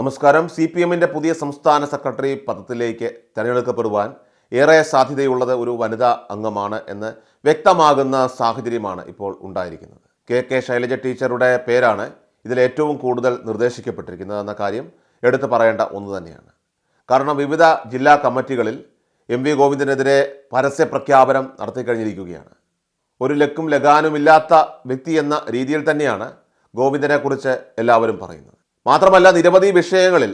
നമസ്കാരം. C P എമ്മിന്റെ പുതിയ സംസ്ഥാന സെക്രട്ടറി പദത്തിലേക്ക് തിരഞ്ഞെടുക്കപ്പെടുവാൻ ഏറെ സാധ്യതയുള്ളത് ഒരു വനിതാ അംഗമാണ് എന്ന് വ്യക്തമാകുന്ന സാഹചര്യമാണ് ഇപ്പോൾ ഉണ്ടായിരിക്കുന്നത്. കെ കെ ശൈലജ ടീച്ചറുടെ പേരാണ് ഇതിൽ ഏറ്റവും കൂടുതൽ നിർദ്ദേശിക്കപ്പെട്ടിരിക്കുന്നത് എന്ന കാര്യം എടുത്തു പറയേണ്ട ഒന്ന് തന്നെയാണ്. കാരണം വിവിധ ജില്ലാ കമ്മിറ്റികളിൽ എം വി ഗോവിന്ദനെതിരെ പരസ്യ പ്രഖ്യാപനം നടത്തിക്കഴിഞ്ഞിരിക്കുകയാണ് ഒരു ലക്കും ലഗാനുമില്ലാത്ത വ്യക്തി എന്ന രീതിയിൽ തന്നെയാണ് ഗോവിന്ദനെക്കുറിച്ച് എല്ലാവരും പറയുന്നത്. മാത്രമല്ല നിരവധി വിഷയങ്ങളിൽ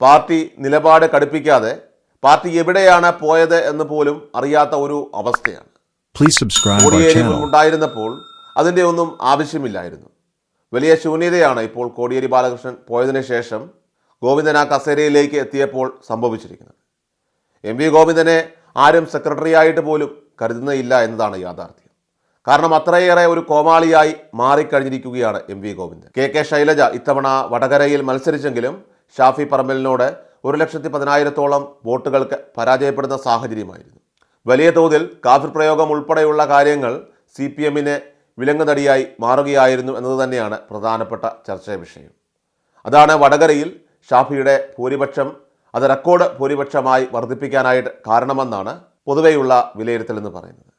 പാർട്ടി നിലപാട് കടുപ്പിക്കാതെ പാർട്ടി എവിടെയാണ് പോയത് എന്ന് പോലും അറിയാത്ത ഒരു അവസ്ഥയാണ്. കോടിയേരി ഉണ്ടായിരുന്നപ്പോൾ അതിന്റെ ഒന്നും ആവശ്യമില്ലായിരുന്നു. വലിയ ശൂന്യതയാണ് ഇപ്പോൾ കോടിയേരി ബാലകൃഷ്ണൻ പോയതിനു ശേഷം ഗോവിന്ദൻ ആ കസേരയിലേക്ക് എത്തിയപ്പോൾ സംഭവിച്ചിരിക്കുന്നത്. എം വി ഗോവിന്ദനെ ആരും സെക്രട്ടറിയായിട്ട് പോലും കരുതുന്നയില്ല എന്നതാണ് യാഥാർത്ഥ്യം. കാരണം അത്രയേറെ ഒരു കോമാളിയായി മാറിക്കഴിഞ്ഞിരിക്കുകയാണ് M V Govindan. K K Shailaja ഇത്തവണ വടകരയിൽ മത്സരിച്ചെങ്കിലും ഷാഫി പറമ്പലിനോട് ഒരു ലക്ഷത്തി പതിനായിരത്തോളം വോട്ടുകൾക്ക് പരാജയപ്പെടുന്ന സാഹചര്യമായിരുന്നു. വലിയ തോതിൽ കാഫിർ പ്രയോഗം ഉൾപ്പെടെയുള്ള കാര്യങ്ങൾ സി പി എമ്മിന് വിലങ്ങുതടിയായി മാറുകയായിരുന്നു എന്നത് തന്നെയാണ് പ്രധാനപ്പെട്ട ചർച്ചാ വിഷയം. അതാണ് വടകരയിൽ ഷാഫിയുടെ ഭൂരിപക്ഷം അത് റെക്കോർഡ് ഭൂരിപക്ഷമായി വർദ്ധിപ്പിക്കാനായിട്ട് കാരണമെന്നാണ് പൊതുവെയുള്ള വിലയിരുത്തൽ എന്ന് പറയുന്നത്.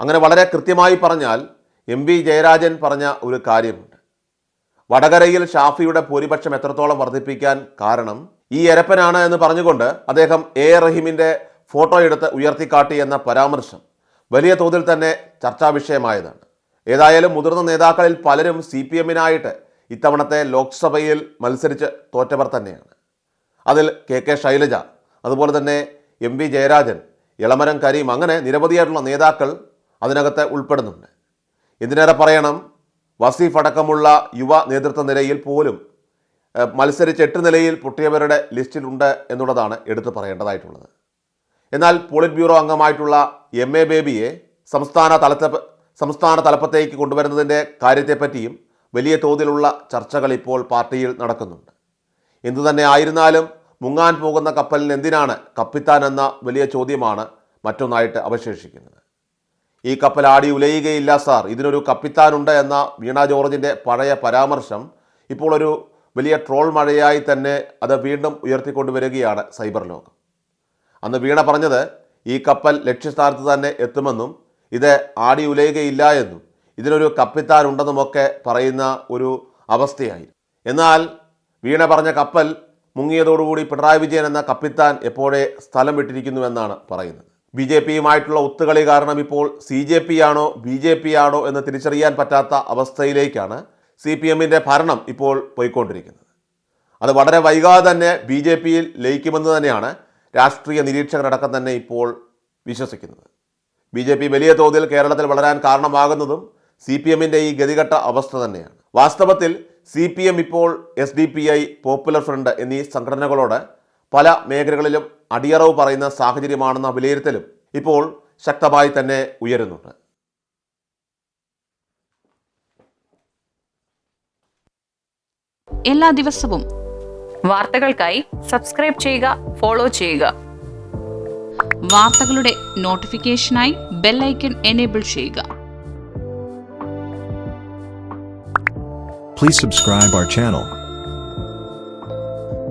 അങ്ങനെ വളരെ കൃത്യമായി പറഞ്ഞാൽ എം വി ജയരാജൻ പറഞ്ഞ ഒരു കാര്യമുണ്ട്. വടകരയിൽ ഷാഫിയുടെ ഭൂരിപക്ഷം എത്രത്തോളം വർദ്ധിപ്പിക്കാൻ കാരണം ഈ എരപ്പനാണ് എന്ന് പറഞ്ഞുകൊണ്ട് അദ്ദേഹം എ റഹീമിന്റെ ഫോട്ടോ എടുത്ത് ഉയർത്തിക്കാട്ടി എന്ന പരാമർശം വലിയ തോതിൽ തന്നെ ചർച്ചാ വിഷയമായതാണ് ഏതായാലും മുതിർന്ന നേതാക്കളിൽ പലരും സി പി എമ്മിനായിട്ട് ഇത്തവണത്തെ ലോക്സഭയിൽ മത്സരിച്ച് തോറ്റവർ തന്നെയാണ്. അതിൽ കെ കെ ശൈലജ അതുപോലെ തന്നെ എം വി ജയരാജൻ ഇളമരം കരീം അങ്ങനെ നിരവധിയായിട്ടുള്ള നേതാക്കൾ അതിനകത്ത് ഉൾപ്പെടുന്നുണ്ട്. എന്തിനേറെ പറയണം? വസീഫ് അടക്കമുള്ള യുവ നേതൃത്വ നിലയിൽ പോലും മത്സരിച്ച് എട്ട് നിലയിൽ പൊട്ടിയവരുടെ ലിസ്റ്റിലുണ്ട് എന്നുള്ളതാണ് എടുത്തു പറയേണ്ടതായിട്ടുള്ളത്. എന്നാൽ പോളിറ്റ് ബ്യൂറോ അംഗമായിട്ടുള്ള എം. എ. ബേബിയെ സംസ്ഥാന തലത്തെ സംസ്ഥാന തലപ്പത്തേക്ക് കൊണ്ടുവരുന്നതിന്റെ കാര്യത്തെപ്പറ്റിയും വലിയ തോതിലുള്ള ചർച്ചകൾ ഇപ്പോൾ പാർട്ടിയിൽ നടക്കുന്നുണ്ട്. എന്തു തന്നെ ആയിരുന്നാലും മുങ്ങാൻ പോകുന്ന കപ്പലിന് എന്തിനാണ് കപ്പിത്താൻ എന്ന വലിയ ചോദ്യമാണ് മറ്റൊന്നായിട്ട് അവശേഷിക്കുന്നത്. ഈ കപ്പൽ ആടി ഉലയുകയില്ല സാർ. ഇതിനൊരു കപ്പിത്താനുണ്ട് എന്ന വീണ ജോർജിന്റെ പഴയ പരാമർശം ഇപ്പോൾ ഒരു വലിയ ട്രോൾ മഴയായി തന്നെ അത് വീണ്ടും ഉയർത്തിക്കൊണ്ടുവരികയാണ് സൈബർ ലോകം. അന്ന് വീണ പറഞ്ഞത് ഈ കപ്പൽ ലക്ഷ്യസ്ഥാനത്ത് തന്നെ എത്തുമെന്നും ഇത് ആടി ഉലയുകയില്ല എന്നും ഇതിനൊരു കപ്പിത്താനുണ്ടെന്നുമൊക്കെ പറയുന്ന ഒരു അവസ്ഥയായി എന്നാൽ വീണ പറഞ്ഞ കപ്പൽ മുങ്ങിയതോടുകൂടി പിണറായി വിജയൻ എന്ന കപ്പിത്താൻ എപ്പോഴേ സ്ഥലം വിട്ടിരിക്കുന്നുവെന്നാണ് പറയുന്നത്. ബി ജെ പിയുമായിട്ടുള്ള ഒത്തുകളി കാരണം ഇപ്പോൾ സി ജെ പി ആണോ ബി ജെ പി ആണോ എന്ന് തിരിച്ചറിയാൻ പറ്റാത്ത അവസ്ഥയിലേക്കാണ് സി പി എമ്മിന്റെ ഭരണം ഇപ്പോൾ പോയിക്കൊണ്ടിരിക്കുന്നത്. അത് വളരെ വൈകാതെ തന്നെ ബി ജെ പിയിൽ ലയിക്കുമെന്ന് തന്നെയാണ് രാഷ്ട്രീയ നിരീക്ഷകരടക്കം തന്നെ ഇപ്പോൾ വിശ്വസിക്കുന്നത്. ബി ജെ പി വലിയ തോതിൽ കേരളത്തിൽ വളരാൻ കാരണമാകുന്നതും സി പി എമ്മിന്റെ ഈ ഗതികെട്ട അവസ്ഥ തന്നെയാണ്. വാസ്തവത്തിൽ സി പി എം ഇപ്പോൾ S D P I popular front എന്നീ സംഘടനകളോട് പല മേഖലകളിലും അടിയറവ് പറയുന്ന സാഹചര്യമാണെന്ന വിലയിരുത്തലും ഇപ്പോൾ ശക്തമായി തന്നെ ഉയരുന്നുണ്ട്. എല്ലാ ദിവസവും വാർത്തകൾക്കായി സബ്സ്ക്രൈബ് ചെയ്യുക ഫോളോ ചെയ്യുക. വാർത്തകളുടെ നോട്ടിഫിക്കേഷനായി ബെല്ലൈക്കൺ എനേബിൾ ചെയ്യുക. Please subscribe our channel.